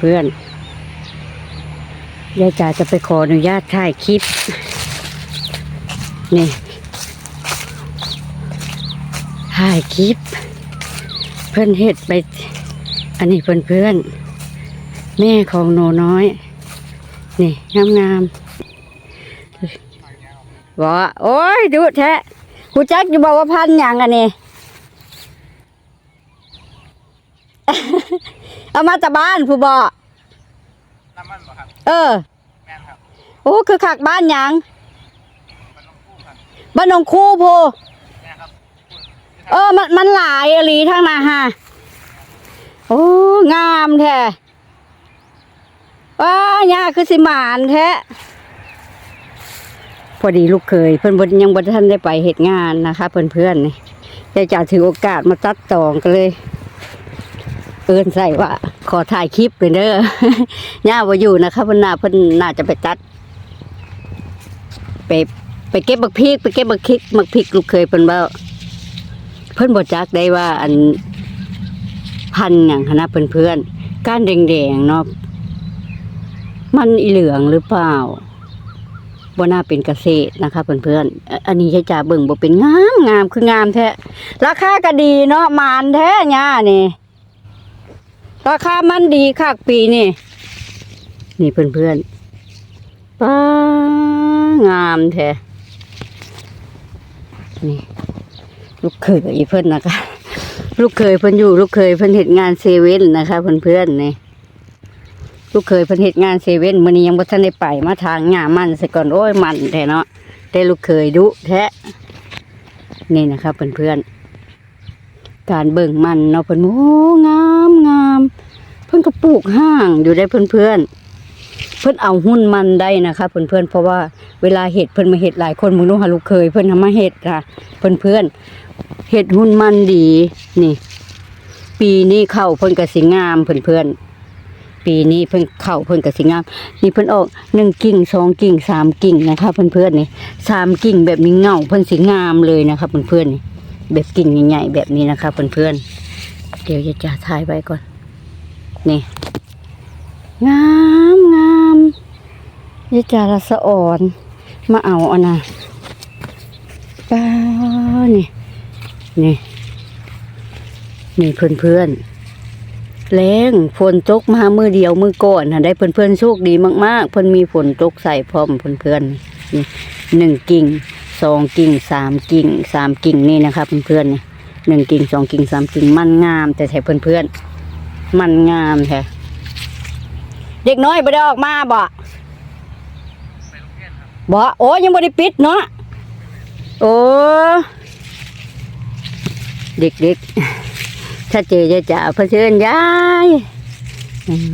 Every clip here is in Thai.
เพื่อนๆยายจ๋าจะไปขออนุญาตถ่ายคลิป นี่ถ่ายคลิป เพื่อนเห็ดไป อันนี้เพื่อนเพื่อนๆแม่ของโนน้อย นี่งามงามๆบอกว่าโอ้ยดูแท้กูจักจะบอกว่าพันอย่างอันนี้ เอามาจากบ้านผู้บอกน้ำมันบ่ครับ เออ แม่นครับโอ้คือขักบ้านหยังมันต้องคู่ครับบ้านหนองคู่พูแม่ครับเออ มันมันหลายอหลีทางนาฮะโอ้งามแท้ว้าหญ้าคือสิหมานแท้พอดีลูกเคย เพิ่นบ่ยังบ่ทันได้ไปเหตุงานนะคะ เพื่อนๆนี่ยายจ๋าถือโอกาสมาตัดตองกันเลย เอินใส่ว่า ขอถ่ายคลิปเลยเด้อย่าว่าอยู่นะคะเพิ่นน่าเพิ่นน่าจะไปตัด ไปไปเก็บบักพริกไปเก็บบักพริกบักพริกลูกเคยเพิ่นว่าเพิ่นบ่จักได้ว่าอันพันธุ์หยังคณะเพื่อนๆ ก้านแดงๆเนาะ มันอีเหลืองหรือเปล่าบ่น่าเป็นเกษตรนะคะเพื่อนๆอะอันนี้ใช่จ่าเบิ่งบ่เป็นงามงามคืองามแท้ ราคาก็ดีเนาะมานแท้ย่านี่ ราคามันดีคักปีนี่ นี่เพื่อนๆป้างามแท้นี่ ลูกเขยอีเพื่อนนะคะ ลูกเคยเพิ่นอยู่ ลูกเคยเพิ่นเฮ็ดงานเซเว่นนะคะเพื่อนๆนี่ลูกเคยเพิ่นเฮ็ดงานเซเว่นมื้อนี้ยังบ่ทันได้ไปมาทางหญ้ามันซะก่อนโอ้ยมันแท้เนาะแต่ลูกเคยดุแท้นี่นะคะเพื่อนๆ การเบิ่งมันเนาะเพิ่นโอ้งามงามเพิ่นก็ปลูกห้างอยู่ได้เพื่อนๆเพิ่นเอาหุ้นมันได้นะคะเพื่อนๆเพราะว่าเวลาเฮ็ดเพิ่นมาเฮ็ดหลายคนมึงดูหาลูกเคยเพิ่นทำมาเฮ็ดค่ะเพื่อนๆเห็ดหุ่นมันดีนี่ ปีนี้เข้าเพิ่นกสิงามเพื่อนเพื่อนปีนี้เพิ่นเข้าเพิ่นกสิงาม นี่เพิ่นออกหนึ่งกิ่งสองกิ่งสามกิ่งนะคะ เพื่อนเพื่อนนี่สามกิ่งแบบนี้เงาเพิ่นสิงามเลยนะคะเพื่อนเพื่อนนี่ แบบกิ่งใหญ่ๆแบบนี้นะคะเพื่อนๆ เดี๋ยวจะจ่าถ่ายไว้ก่อน นี่ งามงามยจาละสะอ่อน มาเอาอันน่ะป้านี่ นี่นี่เพื่อนเพื่อนแรงฝนตกมามือเดียวมือก่อนนะได้เพื่อนเพื่อนโชคดีมากๆ เพื่อนมีฝนตกใส่พร้อมเพื่อนเพื่อนๆนี่หนึ่งกิ่ง สองกิ่งสามกิ่งสามกิ่งนี่นะคะเพื่อนเพื่อนๆหนึ่งกิ่งสองกิ่งสามกิ่งมันงาม แต่แท้เพื่อนเพื่อนๆมันงามแท้เด็กน้อยบ่ได้ออกมาบ่บ่โอ้ยังบ่ได้ปิดเนาะโอ้เด็กๆถ้าเจอจะจะเพื่อเชิญยายอืม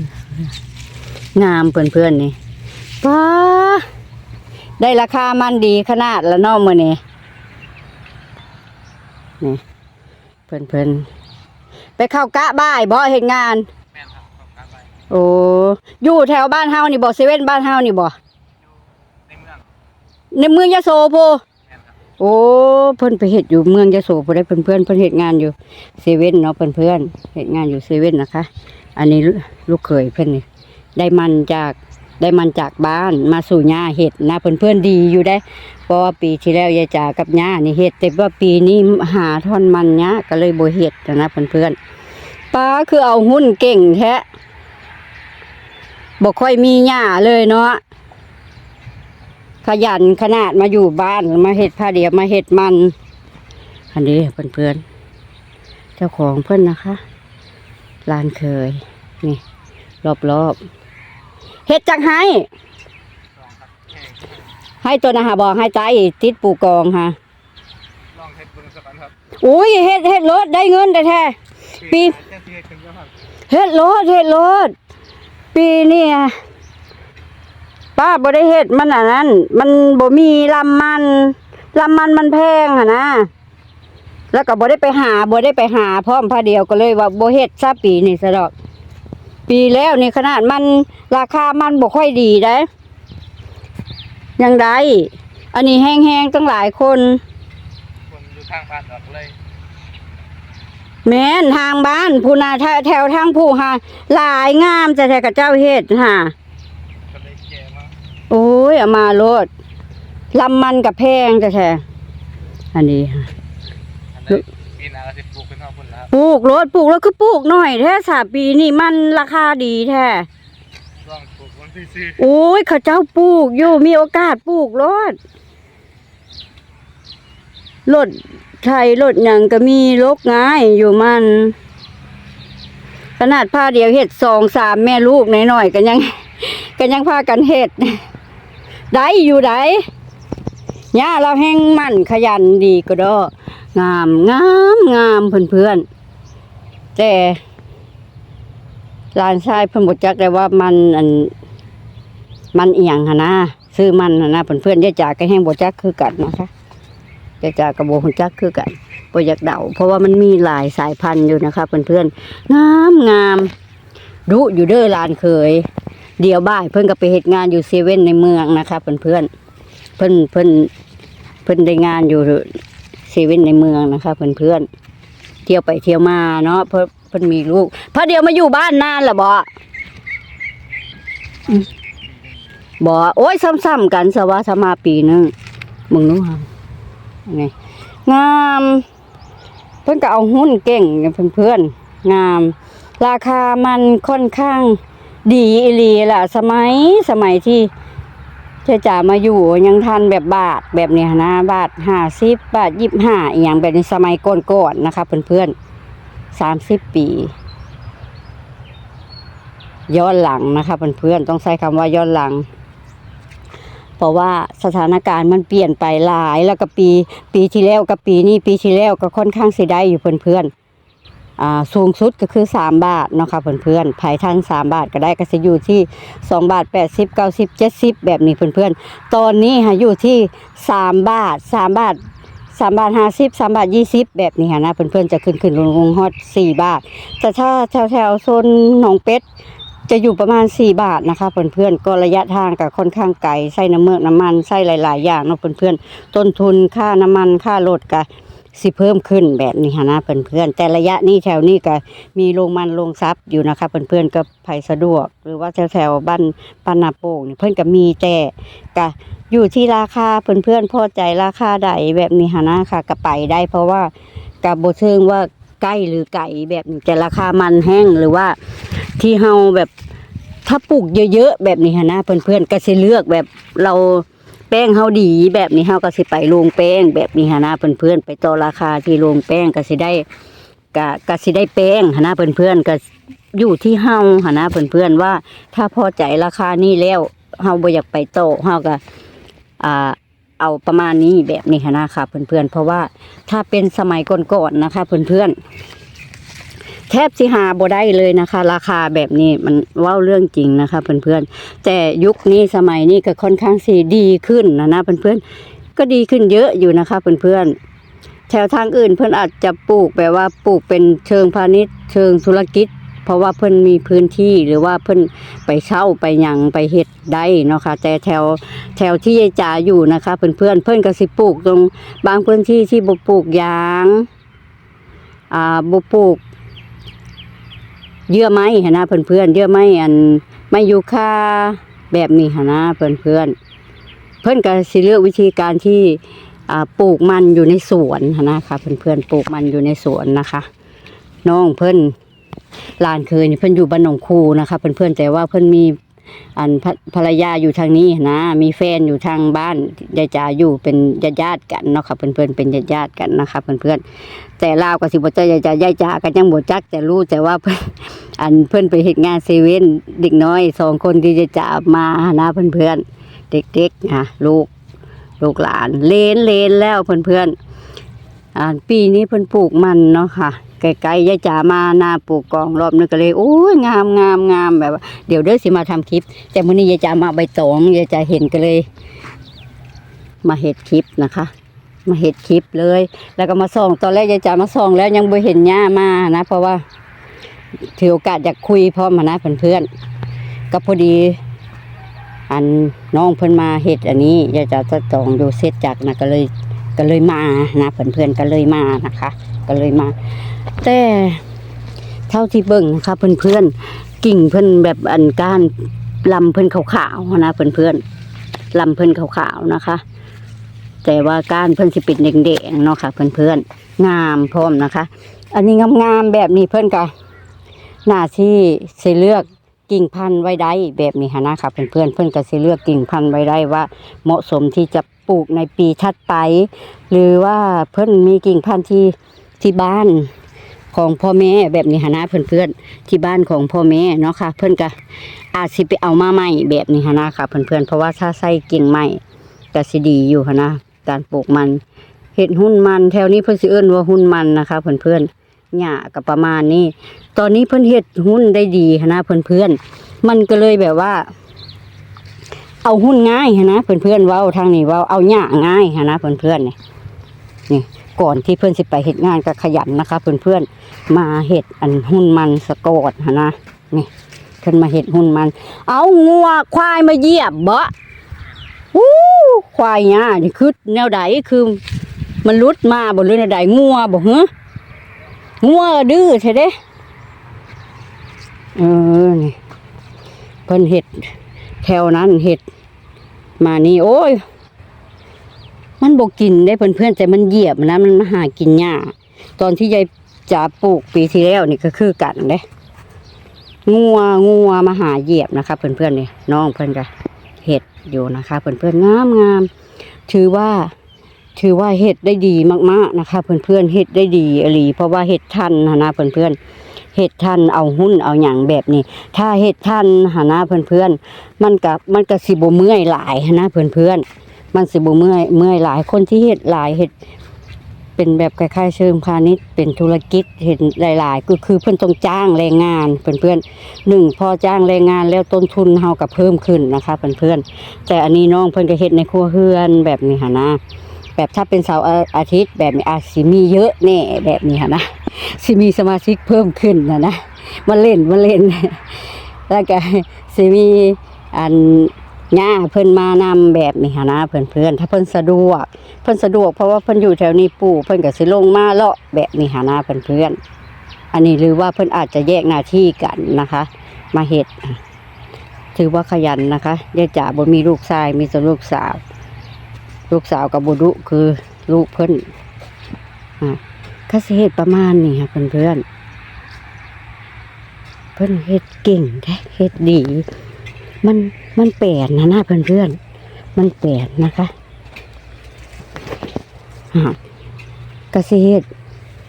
งามเพื่อนๆนี่ป้า ได้ราคามันดีขนาดละเนาะมื้อนี้นี่เพื่อนๆไปเข้ากะบ่ายบ่เฮ็ดงานแม่นครับต้องการไปโอ้อยู่แถวบ้านเฮานี่บ่เซเว่นบ้านเฮานี่บ่ในเมืองในเมืองยะโสโพแม่นครับโอ้เพิ่นไปเฮ็ดอยู่เมืองยะโสบ่ได้เพิ่นเพื่อนเพิ่นเฮ็ดงานอยู่เซเว่นเนาะเพิ่นเพื่อนเฮ็ดงานอยู่เซเว่นนะคะ อันนี้ลูกเขยเพิ่นนี่ได้มันจาก ได้มันจากบ้านมาสู่ย่าเฮ็ดนะเพิ่อนเพื่อนดีอยู่ได้ เพราะว่าปีที่แล้วยายจ๋ากับย่านี่เฮ็ดแต่ว่าปีนี้หาท่อนมันย่าก็เลยโบเฮ็ดนะเพิ่อนเพื่อนป้าคือเอาหุ้นเก่งแท้บ่ค่อยมีหญ้าเลยเนาะขยันขนาดมาอยู่บ้านมาเห็ดผ้าเดียวมาเห็ดมัน อันนี้เพื่อนๆเจ้าของเพื่อนนะคะลานเคยนี่รอบๆ เห็ดจังให้ลองครับแค่ให้ตัวนะฮะบอกให้ใจติดปูกองฮะลองเฮ็ดเบิ่งสักอันครับอุ้ยเห็ดเห็ดรถได้เงินแต่แท้ปีแค่ที่เฮ็ดถึงแล้วครับเห็ดรถเห็ดรถปีนี้อะป้าบ่ได้เห็ดมันอันนั้น มันบ่มีลำมันลำมันมันแพงอะนะแล้วก็บ่ได้ไปหาบ่ได้ไปหาพร้อมพาเดียวก็เลยว่าบ่เฮ็ดซะปีนี้ซะดอก ปีแล้วนี่ขนาดมันราคามันบ่ค่อยดีได้ยังไดอันนี้แห้งๆตั้งหลายคน คนอยู่ข้างบ้านออกเลย แม่นทางบ้านผู้นาแถวแถวทางผู้หาหลายงามจะแท้กับเจ้าเฮ็ดฮะก็เลยแก่มาโอ้ยเอามาโลดลำมันกับแพงจะแท้อันนี้ค่ะ ปลูกโลดปลูกแล้วคือปลูกหน่อยแท้สาปีนี่มันราคาดีแท้ลองปลูกวันที่สี่โอ้ยเขาเจ้าปลูกอยู่มีโอกาสปลูกโลดรถไทยรถหยังก็มีลกง่ายอยู่มัน ขนาดผ้าเดียวเห็ดสองสามแม่ลูกหน่อยๆกันยังกันยังพากันเห็ดได้อยู่ได้ย่าเราแห้งมั่นขยันดีก็ดองามงามงามเพื่อนเพื่อนๆ แต่หลานชายเพิ่นบ่จักได้ว่ามันอันมันเอียงหนะซื้อมันหนะเพื่อนเพื่อนๆยาจากก็แห้งบ่จักคือกันนะคะยาจากกับโบหุ่นจักคือกันบ่อยากเดาเพราะว่ามันมีหลายสายพันธุ์อยู่นะคะเพื่อนเพื่อนงามงามดุอยู่เด้อลานเคย เดียวบ่ายเพิ่นก็ไปเฮ็ดงานอยู่เซเว่นในเมืองนะคะเพื่อนเพื่อนเพิ่นเพิ่นเพิ่นได้งานอยู่เซเว่นในเมืองนะคะเพื่อนเพื่อน ที่ยวไปเที่ยวมาเนาะเพิ่นเพิ่นมีลูกพอเดียวมาอยู่บ้านนานละบ่บ่โอ้ยซ้ำๆกันสว่าสมาปีนึงมึงรู้ฮะไงงามเพิ่นก็เอาหุ้นเก่งเพื่อนๆงาม ราคามันค่อนข้างดีอีหลีล่ะ สมัยสมัยที่ เจ้าจ๋ามาอยู่ยังทันแบบบาทแบบเนี้ยนะ บาทห้าสิบบาทยี่ห้าอย่างแบบในสมัยก่อนๆนะคะเพื่อนๆสามสิบปี ย้อนหลังนะคะเพื่อนๆต้องใช้คำว่าย้อนหลัง เพราะว่าสถานการณ์มันเปลี่ยนไปหลายแล้วก็ปี ปีที่แล้วกับปีนี้ปีที่แล้วก็ค่อนข้างเสิได้อยู่เพื่อนๆอ่า สูงสุดก็คือสามบาทเนาะค่ะเพื่อนๆภายทางสามบาทก็ได้ก็จะอยู่ที่สองบาทแปดสิบเก้าสิบเจ็ดสิบแบบนี้เพื่อนๆ ตอนนี้ค่ะอยู่ที่สามบาทสามบาทสามบาทห้าสิบสามบาทยี่สิบแบบนี้ค่ะนะเพื่อนๆจะขึ้นขึ้นลงลงฮอดสี่บาท แต่ถ้าแถวแถวโซนหนองเป็ดจะอยู่ประมาณ 4 บาทนะคะเพื่อนๆก็ระยะทางก็ค่อนข้างไกลใส่น้ำเมือกน้ำมันใส่หลาย ๆ อย่างเนาะเพื่อนๆต้นทุนค่าน้ำมันค่ารถก็ สิเพิ่มขึ้นแบบนี้นนะเพื่อนๆแต่ระยะนี้แถวนี้ก็มีโรงมันโรงซับอยู่นะคะเพื่อนๆก็ไผสะดวก หรือว่าแถวๆบ้านบ้านาโป่งเพื่อนก็มีแต่ก็อยู่ที่ราคาเพื่อนๆพอใจราคาใดแบบนี้นะค่ะก็ไปได้เพราะว่ากับโบเชิงว่าใกล้หรือไก่แบบนี้แต่ราคามันแห้งหรือว่าที่เฮาแบบถ้าปลูกเยอะๆแบบนี้นนะเพื่อนๆก็สิเลือกแบบเรา แป้งเฮาดีแบบนี้เฮาก็สิไปโรงแป้งแบบนี้หั้นะเพื่อนๆไปต่อราคาที่โรงแป้งก็สิได้ก็ก็สิได้แป้งหั้นะเพื่อนๆก็อยู่ที่เฮาหั้นะเพื่อนๆว่า ถ้าพอใจราคานี้แล้วเฮาบ่อยากไปโตเฮาก็อ่าเอาประมาณนี้แบบนี้หั้นนะคะเพื่อนๆเพราะว่าถ้าเป็นสมัยก่อนๆนะคะ เพื่อนๆ แทบสิหาบ่ได้เลยนะคะ ราคาแบบนี้มันเว้าเรื่องจริงนะคะเพื่อนๆแต่ยุคนี้สมัยนี้ก็ค่อนข้างสีดีขึ้นนะนะเพื่อนๆก็ดีขึ้นเยอะอยู่นะคะเพื่อนๆแถวทางอื่นเพื่อนอาจจะปลูกแบบว่าปลูกเป็นเชิงพาณิชย์เชิงธุรกิจ เพราะว่าเพิ่อนมีพื้นที่หรือว่าเพิ่อนไปเช่าไปหยังไปเฮ็ดได้เนาะค่ะแต่แถวแถวที่ยายจ๋าอยู่นะคะเพื่อนๆเพิ่อนก็สิปลูกตรงบางพื้นที่ที่บ่ปลูกยางอ่าบ่ปลูก เยื่อไม้หนะเพื่อนๆเยื่อไม้อันไม่ยูค่าแบบนี้หนะเพื่อนเพื่อนเพื่อนก็สิเลือกวิธีการที่ปลูกมันอยู่ในสวนนะคะเพื่อนเพื่อนปลูกมันอยู่ในสวนนะคะน้องเพื่อนลานเคยนี่เพื่อนอยู่บ้านหนองคูนะคะ เพื่อนเพื่อนแต่ว่าเพื่อนมี อันภรรยาอยู่ทางนี้นะ มีแฟนอยู่ทางบ้านยายจ๋าอยู่เป็นญาติญาติกันเนาะค่ะเพื่อนๆเป็นญาติญาติกันนะคะเพื่อนๆแต่ลาวก็สิบ่ใจยายจ๋ายายจ๋าก็ยังบ่จักแต่รู้แต่ว่าเพิ่นอันเพิ่อนไปเฮ็ดงานเซเว่นเด็กน้อยสองคนที่จะจับมานะเพื่อนๆเด็กๆนะลูกลูกหลานเลนเลนแล้วเพื่อนๆอ่าปีนี้เพิ่อนปลูกมันเนาะค่ะ ไกลๆยายจ๋ามานาปลูกกองรอบนึงก็เลยโอ้ยงามงามงามแบบว่าเดี๋ยวเด้อสิมาทำคลิป แต่มื้อนี้ยายจ๋ามาใบตองยายจ๋าเห็นก็เลย มาเฮ็ดคลิปนะคะ มาเฮ็ดคลิปเลย แล้วก็มาส่องตอนแรกยายจ๋ามาส่องแล้วยังบ่เห็นหญ้ามานะ เพราะว่าถือโอกาสอยากคุยพร้อมมานะเพื่อนๆก็พอดี อันน้องเพิ่นมาเฮ็ดอันนี้ยายจ๋าจะจองอยู่เสร็จจากนะก็เลยก็เลยมานะเพื่อนๆก็เลยมานะคะ ก็เลยมา แต่เท่าที่เบิ่งนะคะเพื่อนๆกิ่งเพิ่อนแบบอันก้านลำเพิ่อนขาวๆนะเพื่อนๆลำเพิ่อนขาวๆนะคะ แต่ว่าก้านเพิ่อนสิป็นแดงๆเนาะค่ะเพื่อนๆงามพร้อมนะคะ อันนี้งามๆแบบนี้เพื่อนก็หน้าที่สิเลือกกิ่งพันธุ์ไว้ได้แบบนี้ฮะนะคะเพื่อนๆเพื่อนก็สิเลือกกิ่งพันธุ์ไว้ได้ว่า เหมาะสมที่จะปลูกในปีถัดไป หรือว่าเพิ่อนมีกิ่งพันธุ์ที่ ที่บ้านของพ่อแม่แบบนี้ฮะนะเพื่อนๆที่บ้านของพ่อแม่เนาะค่ะ เพิ่อนก็อาจสิไปเอามาใหม่แบบนี้ฮะนะค่ะเพื่อนๆเพราะว่าถ้าใส่กิ่งใหม่ก็สิดีอยู่ฮะนะการปลูกมันเห็ดหุ้นมันแถวนี้เพิ่นสิเอิ้นว่าหุ้นมันนะคะ เพื่อนๆหญ้าก็ประมาณนี้ ตอนนี้เพิ่อนเฮ็ดหุ้นได้ดีฮะนะเพื่อนๆมันก็เลยแบบว่าเอาหุ้นง่ายฮะนะเพื่อนๆเว้าทางนี้ว้าเอาหญ้าง่ายฮะนะเพื่อนๆนี่นี่ ก่อนที่เพื่อนสิไปเฮ็ดงานก็ขยันนะคะ เพื่อนๆมาเฮ็ดอันหุ้นมันสะกอดนะนี่เพิ่นมาเฮ็ดหุ้นมัน เอางัวควายมาเหยียบเบ่วู้ควายหญ้านี่คือแนวใดคือมันลุดมาบ่หรือแนวใดงัวบ่ฮะงัวดื้อใช่เด้เออนี่เพิ่นเฮ็ดแถวนั้นเห็ดมานี่โอ้ย มันบกกินได้เพื่อนๆแต่มันเหยียบนะมันมาหากินหญ้าตอนที่ยายจ๋าปลูกปีที่แล้วนี่ก็คือกันเด้งัวงัวมาหาเหยียบนะคะเพื่อนๆนี่น้องเพื่อนก็เห็ดอยู่นะคะเพื่อนๆงามงามถือว่า ถือว่าเห็ดได้ดีมากๆนะคะ เพื่อนๆเห็ดได้ดีอหลีเพราะว่าเห็ดทันนะนะเพื่อนๆเห็ดทันเอาหุ้นเอาอย่างแบบนี้ ถ้าเห็ดทันหานะเพื่อนๆมันกับมันก็สิบเมื่อยหลายนะเพื่อนๆ มันสิบเมื่อยเมื่อยหลายคนที่เห็ดหลายเห็ดเป็นแบบคล้ายๆเชิงพาณิชย์เป็นธุรกิจเห็นหลาย ๆ ก็คือเพื่อนต้องจ้างแรงงานเพื่อนๆหนึ่งพอจ้างแรงงานแล้วต้นทุนเฮากับเพิ่มขึ้นนะคะเพื่อนๆแต่อันนี้น้องเพื่อนก็เห็ดในครัวเฮือนแบบนี้ค่ะนะแบบถ้าเป็นเสาร์อาทิตย์แบบนี้อาจสิมีเยอะแน่แบบนี้ค่ะนะสิมีสมาชิกเพิ่มขึ้นนะนะมาเล่นมาเล่นแล้วก็สิมีอัน หญ้าเพิ่นมานำแบบนี้หั้นนะเพื่อนถ้าเพิ่นสะดวก เพิ่นสะดวกเพราะว่าเพิ่นอยู่แถวนี้ปู่เพิ่นก็สิลงมาเลาะแบบนี้หั้นนะเพื่อนอันนี้หรือว่าเพิ่นอาจจะแยกหน้าที่กันนะคะ มาเฮ็ดถือว่าขยันนะคะยายจ๋าบ่มีลูกชายมีแต่ลูกสาว ลูกสาวกับบุดุคือลูกเพิ่นอะก็สิเฮ็ดประมาณนี้ค่ะเพื่อนๆเพิ่นเฮ็ดเก่งแท้เฮ็ดดี มันมันแปลกนะหน้าเพื่อนเพื่อนๆมันแปลกนะคะฮะกสิเฮ็ด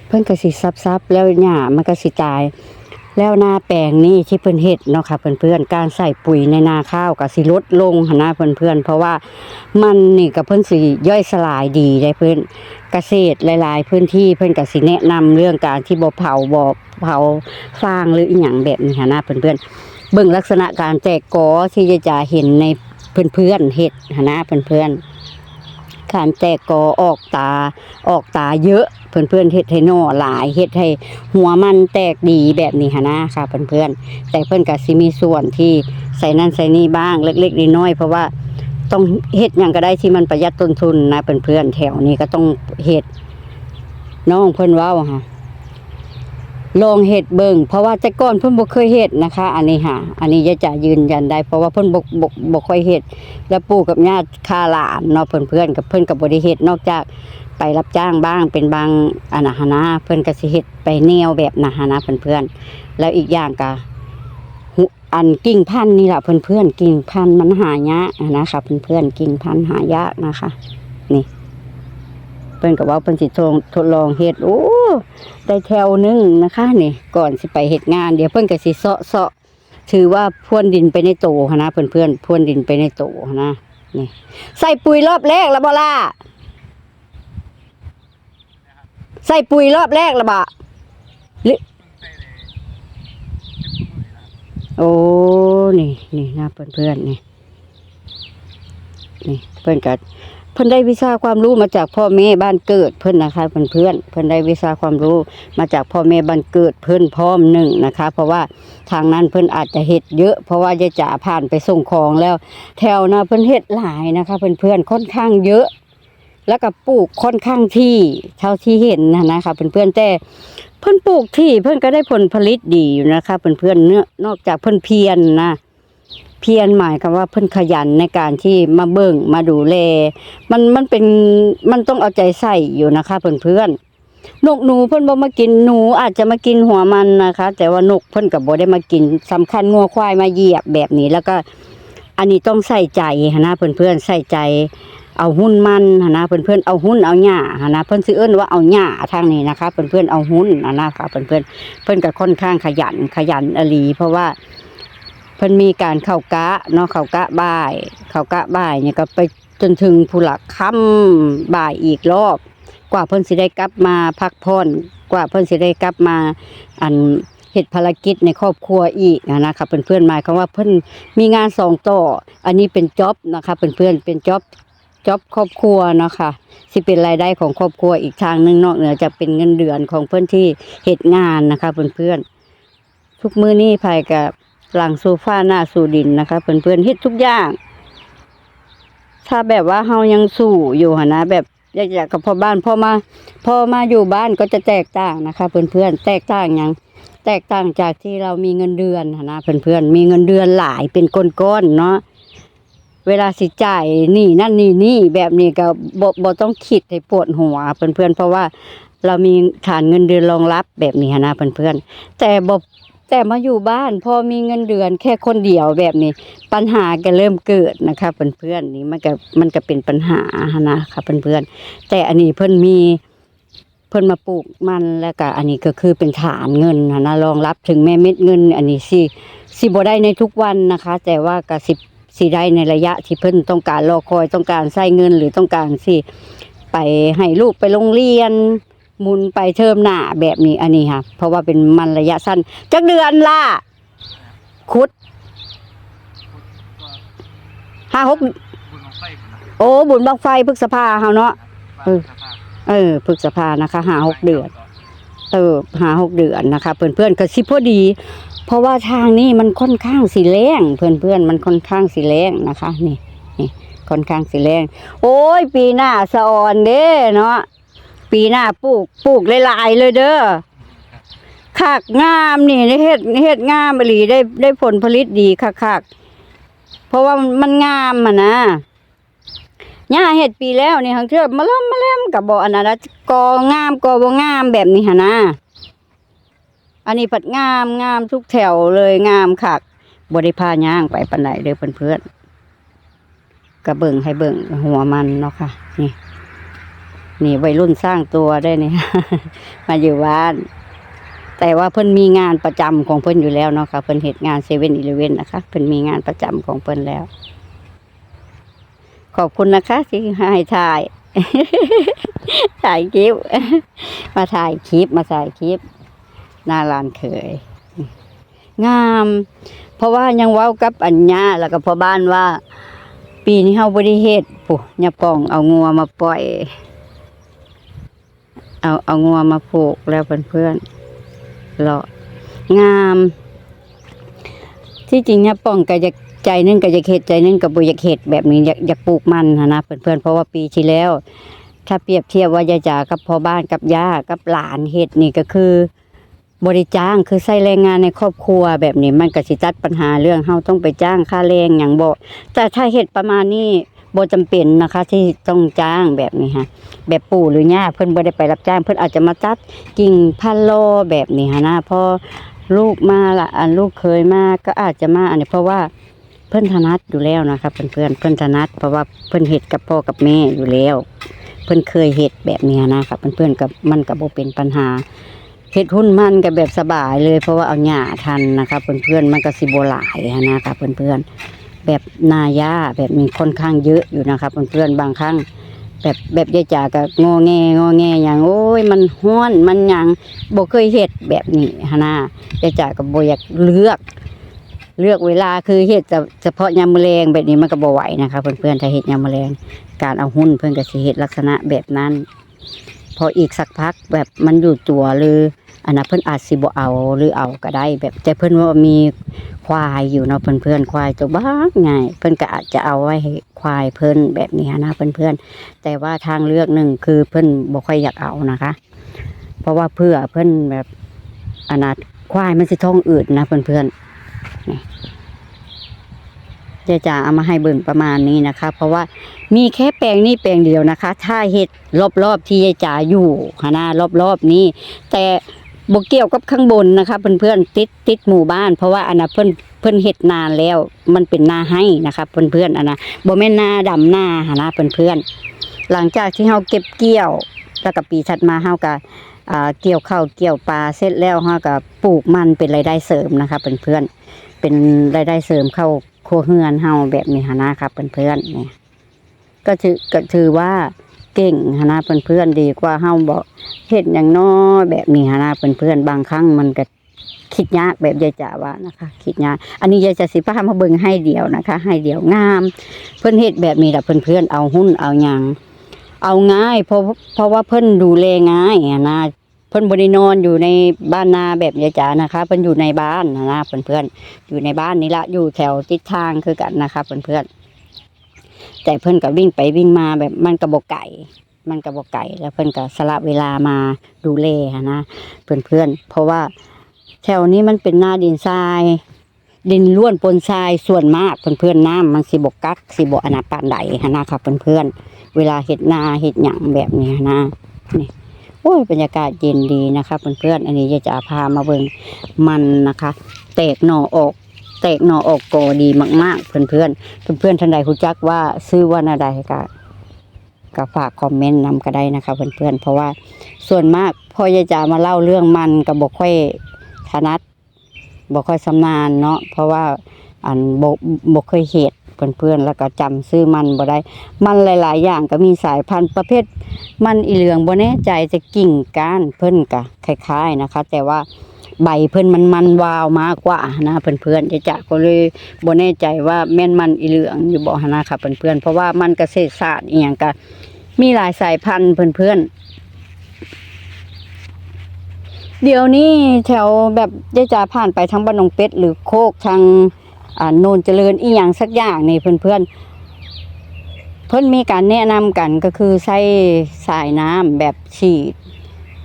เพิ่อนกระสิซับซับแล้วหญ้ามันกระสิตาย แล้วนาแปลงนี่ที่เพิ่อนเฮ็ดเนาะค่ะเพื่อนๆการใส่ปุ๋ยในนาข้าวก็สิลดลงหนหน้าเพื่อนๆเพราะว่ามันนี่ก็เพิ่อนสิย่อยสลายดีได้เพิ่อนเกษตรหลาย ๆ พื้นที่เพิ่อนก็สิแนะนำเรื่องการที่บ่เผาบ่เผาฟางหรืออีหยังแบบนี้หนหน้าเพื่อนๆ เบิ่งลักษณะการแตกกอที่จะจะเห็นในเพื่อนๆเห็ดนะเพื่อนๆการแตกกอออกตาออกตาเยอะเพื่อนๆเห็ดให้นอหลายเห็ดให้หัวมันแตกดีแบบนี้นะค่ะเพื่อนๆแต่เพื่อนก็สิมีส่วนที่ใส่นั่นใส่นี่บ้างเล็กๆน้อยๆเพราะว่าต้องเห็ดอย่างก็ได้ที่มันประหยัดต้นทุนนะเพื่อนๆแถวนี้ก็ต้องเห็ดน้องเพื่อนว้าค่ะ ลองเห็ดเบิงเพราะว่าแต่ก่อนเพิ่นบ่เคยเห็ดนะคะ อันนี้ค่ะ อันนี้ยายจะยืนยันได้ เพราะว่าเพิ่นบ่บ่บ่ค่อยเห็ดแล้วปู่กับย่าคาหลานเนาะเพิ่นเพื่อนกับเพิ่นก็บ่ได้เฮ็ดนอกจากไปรับจ้างบ้างเป็นบางอันหนะเพิ่นก็สิเฮ็ดไปแนวแบบนะหนะเพื่อนๆแล้วอีกอย่างก็อันกิ่งพันธุ์นี่ล่ะเพื่อนๆกิ่งพันธุ์มันหายากอะนะคะเพื่อนๆกิ่งพันธุ์หายากนะคะ นี่ เพิ่นก็ว่าเพิ่นสิทดทดลองเฮ็ดโอ้ได้แถวหนึงนะคะ นี่ ก่อนสิไปเฮ็ดงานเดี๋ยวเพิ่นก็สิเซาะเซาะถือว่าพรวนดินไปในโตหั้นนะเพื่อนพรวนดินไปในโตหั้นะนี่ใส่ปุ๋ยรอบแรกแล้วบล่ะใส่ปุ๋ยรอบแรกแล้วบ่หรือโอ้นี่นี่นะเพื่อนๆนี่นี่เพื่อนก็เพิ่นได้วิชาความรู้มาจากพ่อแม่บ้านเกิดเพิ่นนะคะเพื่อนเพื่อนเพิ่นได้วิชาความรู้มาจากพ่อแม่บ้านเกิดเพิ่นพร้อมหนึ่งนะคะ เพราะว่าทางนั้นเพิ่นอาจจะเฮ็ดเยอะ เพราะว่ายายจ๋าผ่านไปส่งของแล้ว แถวนะเพิ่นเฮ็ดหลายนะคะเพื่อนเพื่อนค่อนข้างเยอะแล้วก็ปลูกค่อนข้างที่เท่าที่เห็นนะนะคะเพื่อนๆแต่เพิ่นปลูกที่เพิ่นก็ได้ผลผลิตดีอยู่นะคะเพื่อนๆเนื้อนอกจากเพิ่นเพียรนะ เพียรหมายความว่าเพิ่นขยันในการที่มาเบิ่งมาดูแล มันมันเป็นมันต้องเอาใจใส่อยู่นะคะเพื่อนๆนนกหนูเพิ่นบ่มากินหนูอาจจะมากินหัวมันนะคะ แต่ว่านกเพิ่นก็บ่ได้มากินสำคัญงัวควายมาเหยียบแบบนี้แล้วก็ อันนี้ต้องใส่ใจหั้นนเพื่อนใส่ใจ เอาหุ้นมันหั้นนเพื่อนเอาหุ้นเอาหญ้าหนะเพิ่นสิเอิ้นว่าเอาหญ้าทางนี้นะคะเพื่อนๆเอาหุ้นหนะคะเพื่อนๆเพิ่นก็ค่อนข้างขยันขยันอลีเพราะว่า พิ่นมีการเข้ากะเนาะเข้ากะบ่าย เข้ากะบ่ายเนี่ยก็ไปจนถึงผู้หลักค่ำบ่ายอีกรอบ กว่าเพิ่นสิได้กลับมาพักผ่อนกว่าเพิ่นสิได้กลับมาอันเฮ็ดภารกิจในครอบครัวอีกอะนะคะเพื่อนๆหมายความว่าเพิ่นมีงานสองต่อ อันนี้เป็นจ็อบนะคะเพื่อนๆเป็นจ็อบจ็อบครอบครัวเนาะค่ะสิเป็นรายได้ของครอบครัวอีกทางหนึงนอกเหนือจากเป็นเงินเดือนของเพื่อนที่เฮ็ดงานนะคะเพื่อนๆทุกมื้อนี้ภายกับ หลังโซฟาหน้าสู่ดินนะคะ เพื่อนๆเฮ็ดทุกอย่าง ถ้าแบบว่าเฮายังสู้อยู่หนนะแบบอยากอยากกับพ่อบ้านพ่อมาพ่อมาอยู่บ้านก็จะแตกต่างนะคะ เพื่อนๆแตกต่างหยังแตกต่างจากที่เรามีเงินเดือนหั้นนะเพื่อนๆมีเงินเดือนหลายเป็นก้อนๆเนาะเวลาสิจ่ายนี่นั่นนี่นี่แบบนี้ก็บ่บ่ต้องคิดให้ปวดหัวเพื่อนๆเพราะว่าเรามีฐานเงินเดือนรองรับแบบนี้หั้นนะเพื่อนๆแต่บ่ แต่มาอยู่บ้านพอมีเงินเดือนแค่คนเดียวแบบนี้ ปัญหาก็เริ่มเกิดนะคะเพื่อนๆนี่มันก็มันก็เป็นปัญหานะคะเพื่อนๆแต่อันนี้เพิ่อนมีเพิ่นมาปลูกมันแล้วก็อันนี้ก็คือเป็นฐานเงินนนะรองรับถึงแม่เม็ดเงิน อันนี้สิสิบ่ได้ในทุกวันนะคะ แต่ว่าก็สิสิได้ในระยะที่เพิ่นต้องการรอคอยต้องการใช้เงินหรือต้องการสิไปให้ลูกไปโรงเรียน หมุนไปเทอมหน้าแบบนี้อันนี้ค่ะเพราะว่าเป็นมันระยะสั้นจักเดือนล่ะคุดห้าหกโอ้บุญบังไฟพฤษภาเฮาเนาะเออพเออพฤษภานะคะหาหกเดือนเออหาหกเดือนนะคะเพื่อนๆก็สิพอดี เพราะว่าทางนี้มันค่อนข้างสีแรงเพื่อนๆมันค่อนข้างสีแรงนะคะ นี่นี่ค่อนข้างสีแรงโอ้ย ปีหน้าสะออนเด้เนาะ ปีหน้าปลูกปลูกหลายๆเลยเด้อคักงามนี่เฮ็ดเฮ็ดงามอีหลีได้ได้ผลผลิตดีคักๆเพราะว่ามันงามอะนะหญ้าเฮ็ดปีแล้วนี่หังเทื่อมาล้มมาแลมกับบ่อันนั้นละกองามกอบ่งามแบบนี้หั่นนะอันนี้ผัดงามงามทุกแถวเลยงามคักบริพาย่างไปปันไหนเด้อเพื่อนๆกระเบิ่งให้เบิ่งหัวมันเนาะค่ะนี่ นี่วัยรุ่นสร้างตัวได้เนี่ย มาอยู่บ้าน แต่ว่าเพิ่นมีงานประจำของเพิ่นอยู่แล้วเนาะค่ะเพิ่นเหตุงานเซเว่นอีเลเวนนะคะเพิ่นมีงานประจำของเพิ่นแล้ว ขอบคุณนะคะที่ให้ถ่าย ถ่ายคลิป มาถ่ายคลิปมาถ่ายคลิปหน้าลานเขยงาม เพราะว่ายังเว้ากับอัญญาแล้วก็พ่อบ้านว่า ปีนี้เฮาบ่ได้เฮ็ดปุ๊ยาป่องเอางัวมาปล่อย เอาเอางัวมาผูกแล้วเพื่อนๆเลาะงาม ที่จริงเนี่ยป่องก็อยากใจนึงก็อยากเฮ็ดใจนึงก็บ่อยากเฮ็ดแบบนี้อยากอยากปลูกมันหั้นนะเพื่อนๆเพราะว่าปีที่แล้ว ถ้าเปรียบเทียบว่ายายจ๋ากับพ่อบ้านกับย่ากับหลานเฮ็ดนี่ก็คือบริจ้างคือใส่แรงงานในครอบครัวแบบนี้มันก็สิตัดปัญหาเรื่องเฮาต้องไปจ้างค่าแรงอย่างบ่แต่ถ้าเฮ็ดประมาณนี้ บ่จำเป็นนะคะ ที่ต้องจ้างแบบนี้ฮะแบบปู่หรือย่าเพิ่นบ่ได้ไปรับจ้าง เพิ่นอาจจะมาตัดกิ่งพันโลแบบนี้ฮะนะพอลูกมาละอันลูกเคยมาก็อาจจะมาอันนี้เพราะว่าเพิ่นถนัดอยู่แล้วนะครับเพื่อนๆเพิ่นถนัดเพราะว่าเพิ่นเฮ็ดกับพ่อกับแม่อยู่แล้ว เพิ่นเคยเฮ็ดแบบนี้นะครับเพื่อนกับมันก็บ่เป็นปัญหาเฮ็ดหุ้นมันก็แบบสบายเลย เพราะว่าเอาหญ้าทันนะคะเพื่อนๆมันก็สิบหลายหั้นนะคะเพื่อน แบบนาหญ้าแบบมีค่อนข้างเยอะอยู่นะคะเพื่อนๆบางครั้ง แบบแบบยายจ๋าก็งอแงงอแงอย่างโอ้ยมันห้อนมันหยังบ่เคยเฮ็ดแบบนี้หั้นนะยายจ๋าก็บ่อยากเลือก เลือกเวลาคือเฮ็ดแต่เฉพาะยามมื้อแลงแบบนี้มันก็บ่ไหวนะคะเพื่อนๆถ้าเฮ็ดยามมื้อแลงการเอาหุ้นเพิ่อนก็สิเฮ็ดลักษณะแบบนั้น พออีกสักพักแบบมันอยู่ตัวหรือ อันนั้นเพิ่นอาจสิบ่เอาหรือเอาก็ได้ แบบแต่เพิ่นว่ามีควายอยู่เนาะเพื่อนๆควายตัวบ้าไงเพื่อนก็อาจจะเอาไว้ให้ควายเพิ่อนแบบนี้นะเพื่อนๆแต่ว่าทางเลือกหนึ่งคือเพื่อนบ่ค่อยอยากเอานะคะ เพราะว่าเพื่อเพื่อนแบบอนาถควายมันสิท้องอืดนะเพื่อนๆนี่อนเจ๊จ๋าเอามาให้เบิ่งประมาณนี้นะคะ เพราะว่ามีแค่แปลงนี้แปลงเดียวนะคะ ถ้าเห็ดรอบๆที่ยายจ๋าอยู่นารอบๆนี้ แต่ บกเกี่ยวกับข้างบนนะคะเพื่อนๆติดติดหมู่บ้าน เพราะว่าอันนะเพื่อนเพื่อนเห็ดนานแล้วมันเป็นนาให้นะคะเพื่อนๆอันนะบ่แม่นนาดำนาหนนะเพื่อนๆหลังจากที่เฮาเก็บเกี่ยวแล้วก็ปีถัดมาเฮาก็เกี่ยวข้าวเกี่ยวปลาเสร็จแล้วเฮาก็ปลูกมันเป็นรายได้เสริมนะคะเพื่อนๆเป็นรายได้เสริมเข้าครัวเฮือนเฮาแบบนี้หนะครับเพื่อนๆนี่ยก็ถือก็ถือว่า เก่งหั้นนเพื่อนดีกว่าเฮาบอกเฮ็ดอย่างน้อยแบบนี้หั้นนเพื่อนบางครั้งมันก็คิดยากแบบยายจ๋าว่านะคะคิดยากอันนี้ยายจะสิพามาเบิ่งให้เดียวนะคะ ให้เดียวงาม เพิ่อนเฮ็ดแบบนี้ล่ะเพื่อนเอาหุ้นเอาหยังเอาง่ายเพราะเพราะว่าเพิ่อนดูแลง่ายนะเพิ่อนบริโนอนอยู่ในบ้านนาแบบยายจ๋านะคะเพิ่อนอยู่ในบ้านนะเพื่อนเพื่อนอยู่ในบ้านนี่ละอยู่แถวติดทางคือกันนะคะ เพื่อนๆ แต่เพิ่อนก็วิ่งไปวิ่งมาแบบมันกระบอกไก่ มันกระบอกไก่ แล้วเพิ่อนก็สละเวลามาดูแลอะนะเพื่อนๆเพราะว่าแถวนี้มันเป็นหน้าดินทราย ดินล้วนปนทรายส่วนมากเพื่อนๆน้ำมันสิบกกักสิบกอนาปานใดฮะนะคะเพื่อนๆเวลาเห็ดนาเห็ดหยังแบบนี้นะนี่โอ้ยบรรยากาศเย็นดีนะคะเพื่อนๆอันนี้จะจะพามาเบิ่งมันนะคะ แตกหน่อออก แตกหน่อออกกอดีมาก ๆ เพื่อนๆเพื่อนๆท่านใดรู้จักว่าซื้อว่านาใดก็ก็ฝากคอมเมนต์นำก็ได้นะคะเพื่อนๆเพราะว่าส่วนมากพ่อยายจามาเล่าเรื่องมันก็บอกค่อยถนัดบกค่อยสำนาญเนาะเพราะว่าอันบกบกเคยเห็ดเพื่อนๆแล้วก็จำซื้อมันบ่ได้ มันหลาย ๆ อย่างก็มีสายพันธุ์ประเภท มันอีเหลืองบ่แน่ใจจะกิ่งก้านเพิ่นก็คล้าย ๆนะคะ แต่ว่า ใบเพิ่นมันมันวาวมากกว่านะเพื่อนๆจะจะก็เลยบ่แน่ใจว่าแม่นมันอีเหลืองอยู่บ่นะค่ะเพื่อนๆเพราะว่ามันเกษตรศาสตร์อีหยังก็มีหลายสายพันธุ์เพื่อนๆเดี๋ยวนี้แถวแบบได้จะผ่านไปทางบ้านนงเป็ดหรือโคกทางอ่าโนนเจริญอีหยังสักอย่างนี่เพื่อนๆเพิ่อนมีการแนะนำกันก็คือใช้สายน้ำแบบฉีด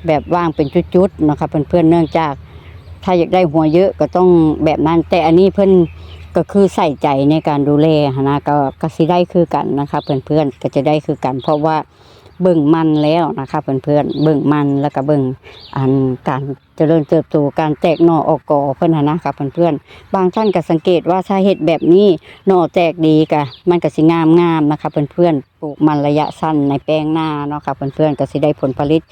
แบบว่างเป็นจุดๆนะคะเพื่อนๆเนื่องจาก ถ้าอยากได้หัวเยอะก็ต้องแบบนั้น แต่อันนี้เพิ่อนก็คือใส่ใจในการดูแลหนะก็ก็สิได้คือกันนะคะเพื่อนๆก็จะได้คือกัน เพราะว่าเบิ่งมันแล้วนะคะเพื่อนๆเบิ่งมันแล้วก็เบิ่งอันการเจริญเติบโตการแตกหน่อออกกอเพิ่นหั้นนะคะเพื่อนๆบางท่านก็สังเกตว่าถ้าเฮ็ดแบบนี้หน่อแตกดีกะมันก็สิงามงามนะคะเพื่อนๆปลูกมันระยะสั้นในแปลงหน้าเนาะค่ะเพื่อนๆก็สิได้ผลผลิต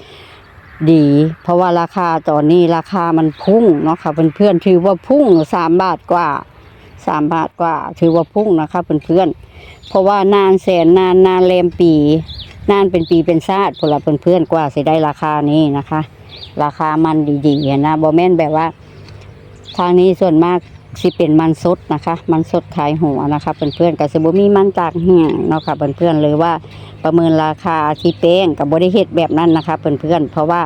ดี เพราะว่าราคาตอนนี้ราคามันพุ่งเนาะค่ะเพื่อนๆถือว่าพุ่งสามบาทกว่าสามบาทกว่า ถือว่าพุ่งนะคะเพื่อนๆเพราะว่านานแสนนานนานแรมปี นานเป็นปีเป็นชาติพวกเราเพื่อนๆกว่าสิได้ราคานี้นะคะ ราคามันดีๆนะบ่แม่นแบบว่า ทางนี้ส่วนมาก สิเป็นมันสดนะคะ มันสดขายหัวนะคะเพื่อนๆกับสิบมีมันจากแห้งเนาะค่ะเพื่อนๆหรือว่าประเมินราคาที่เป้งกับบริเฮ็ดแบบนั้นนะคะเพื่อนๆเพราะว่า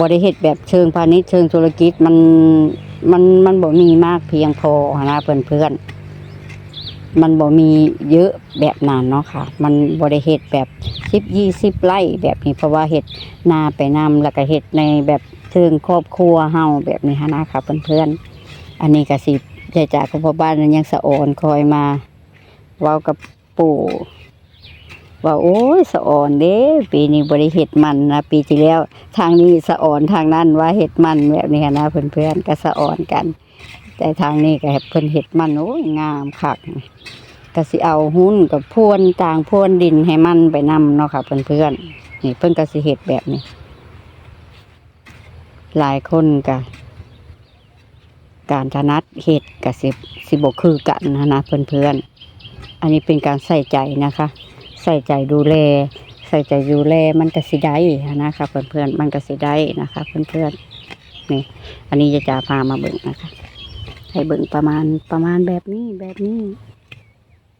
บริเฮ็ดแบบเชิงพาณิชย์เชิงธุรกิจมันมันมันบ่มีมากเพียงพอนะเพื่อนๆมันบ่มีเยอะแบบนั้นเนาะค่ะ มันบริเฮ็ดแบบสิบยี่สิบไร่แบบนี้เพราะว่าเฮ็ดนาไปนำแล้วก็เฮ็ดในแบบเชิงครอบครัวเฮาแบบนี้นะคะเพื่อนๆ อันนี้ก็สิยายจากของพ่อบ้านนั้นยังสะออนคอยมาเว้ากับปู่ว่าโอ้ยสะออนเด้ ปีนี้บริเห็ดมันนะปีที่แล้ว ทางนี้สะออนทางนั้นว่าเห็ดมันแบบนี้นะเพื่อนๆก็สะออนกัน แต่ทางนี้ก็เพิ่นเห็ดมันโอ้ยงามคักก็สิเอาหุ้นกับพรวนต่างพรวนดินให้มันไปนำเนาะค่ะเพื่อนๆนี่เพิ่นก็สิเห็ดแบบนี้ หลายคนก็ การถนัดเห็ดกับสิบสิบกคือกันนะนะเพื่อนๆ อันนี้เป็นการใส่ใจนะคะ ใส่ใจดูแล ใส่ใจดูแลมันก็สิได้นะคะเพื่อนๆมันก็สิได้นะคะเพื่อนๆนี่อันนี้จะจะพามาเบิ่งนะคะให้เบิ่งประมาณประมาณแบบนี้แบบนี้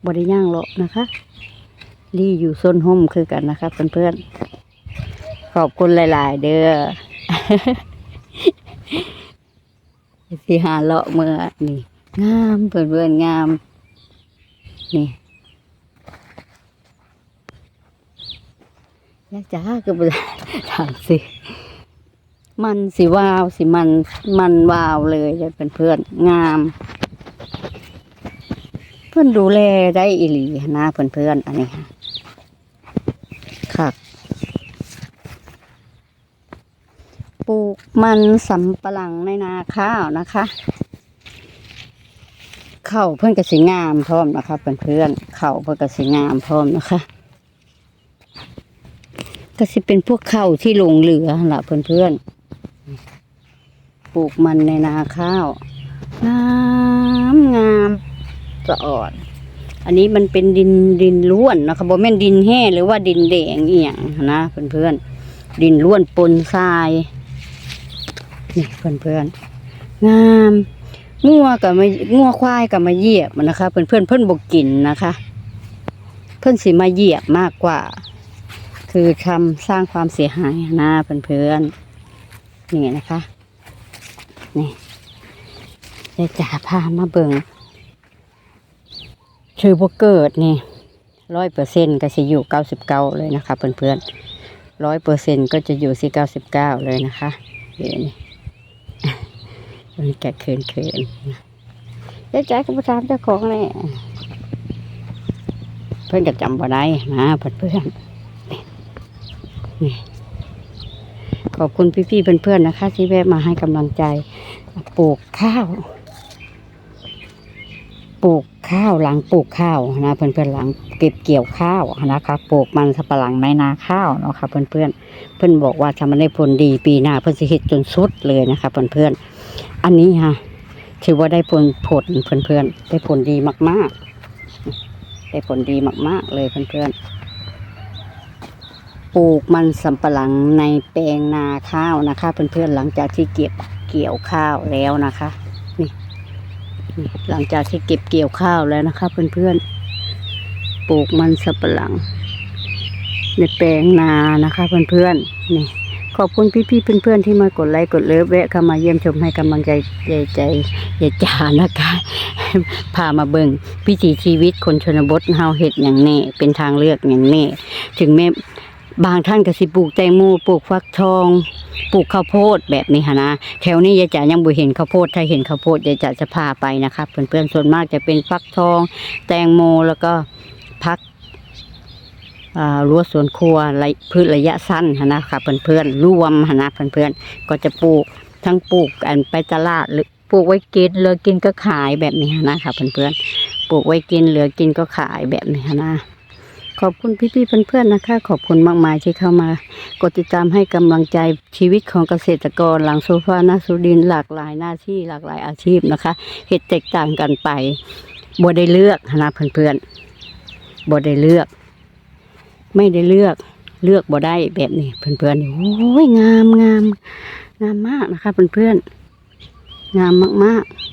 บริย่างหรอกนะคะรีอยู่ส้นห่มคือกันนะคะเพื่อนๆขอบคุณหลาย ๆ เด้อ สิหาเลาะเมื่อนี่ งามเพื่อนเพื่อนงาม นี่ยากจ้าก็บ่ได้ถามสิ มันสิวาวสิมันมันวาวเลยเลยเป็นเพื่อนงาม เพื่อนดูแลได้อีหลีนะเพื่อนเพื่อนอันนี้ค่ะค่ะ ปลูกมันสำปะหลังในนาข้าวนะคะเข่าเพื่อนกระสิงามพร้อมนะคะเพื่อนเพื่อนเข่าเพื่อนกระสิงามพร้อมนะคะก็สิเป็นพวกเข่าที่หลงเหลือล่ะเพื่อนเพื่อนปลูกมันในนาข้าวงามงามสะอ่อน อันนี้มันเป็นดินดินล้วนนะคะบ่แม่นดินแห้หรือว่าดินแดงเอียงนะเพื่อนเพื่อนดินล้วนปนทราย นี่เพื่อนเพื่อนๆงามงัวกับมางัวควายกับมาเหยียบนะคะ เพื่อนเพื่อนเพื่อนบกกินนะคะ เพื่อนสิมาเหยียบมากกว่า คือทำสร้างความเสียหายนะเพื่อนๆนี่นะคะ นี่ได้จ่าพามาเบิงชื่อพวกเกิดนี่ร้อยเปอร์เซ็นต์ก็จะอยู่เก้าสิบเก้าเลยนะคะ เพื่อนๆร้อยเปอร์เซ็นต์ก็จะอยู่ที่เก้าสิบเก้าเลยนะคะเดี๋ยวนี้ มันแกเขินเขินๆได้จ่ายกับประธานเจ้าของแน่เพื่อนก็จำบ่ได้นะเพื่อนๆนี่ขอบคุณพี่ๆเพื่อนๆนะคะ ที่แวะมาให้กำลังใจ ปลูกข้าว ปลูกข้าวหลังปลูกข้าวนะ เพื่อนๆหลังเก็บเกี่ยวข้าวนะคะปลูกมันสับปะหลังในนาข้าวเนาะค่ะเพื่อนๆเพื่อนบอกว่าถ้ามันได้ผลดีปีหน้าเพื่อนสิเฮ็ดจนสุดเลยนะคะเพื่อนๆ อันนี้ค่ะถือว่าได้ผลผลเพื่อนๆได้ผลดีมาก ๆ ได้ผลดีมาก ๆ เลยเพื่อนๆปลูกมันสำปะหลังในแปลงนาข้าวนะคะ เพื่อนๆหลังจากที่เก็บเกี่ยวข้าวแล้วนะคะนี่นี่หลังจากที่เก็บเกี่ยวข้าวแล้วนะคะ เพื่อนๆปลูกมันสำปะหลัง ในแปลงนานะคะ เพื่อนๆนี่ ขอบคุณพี่ๆเพื่อนๆที่มากดไลค์กดเลิฟแวะเข้ามาเยี่ยมชมให้กำลังใจใจใจใจจานะคะพามาเบิ่งวิถีชีวิตคนชนบทเฮาเฮ็ดอย่างแน่เป็นทางเลือกอย่างแน่ถึงแม้บางท่านก็สิปลูกแตงโมปลูกฟักทองปลูกข้าวโพดแบบนี้ค่ะนะแถวนี้ยายจ๋ายังบ่เห็นข้าวโพดถ้าเห็นข้าวโพดยายจ๋าจะพาไปนะคะเพื่อนๆส่วนมากจะเป็นฟักทอง แตงโมแล้วก็ รั้วสวนครัวรพืชระยะสั้นนะคะเพื่อนๆรวมนะเพื่อนๆก็จะปลูกทั้งปลูกอันไปตลาดหรือปลูกไว้กินเหลือกินก็ขายแบบนี้นะคะเพื่อนๆปลูกไว้กินเหลือกินก็ขายแบบนี้นนะขอบคุณพี่ๆเพื่อนๆนะคะ ขอบคุณมากมายที่เข้ามากดติดตามให้กำลังใจชีวิตของเกษตรกรหลังโซฟาหน้าสุดินหลากหลายหน้าที่หลากหลายอาชีพนะคะเหตุแตกต่างกันไปบ่ได้เลือกนะเพื่อนๆบ่ได้เลือก ไม่ได้เลือกเลือกบ่ได้แบบนี้เพื่อนๆโอ้ยงามงามงามมากนะคะเพื่อนๆงามมากๆ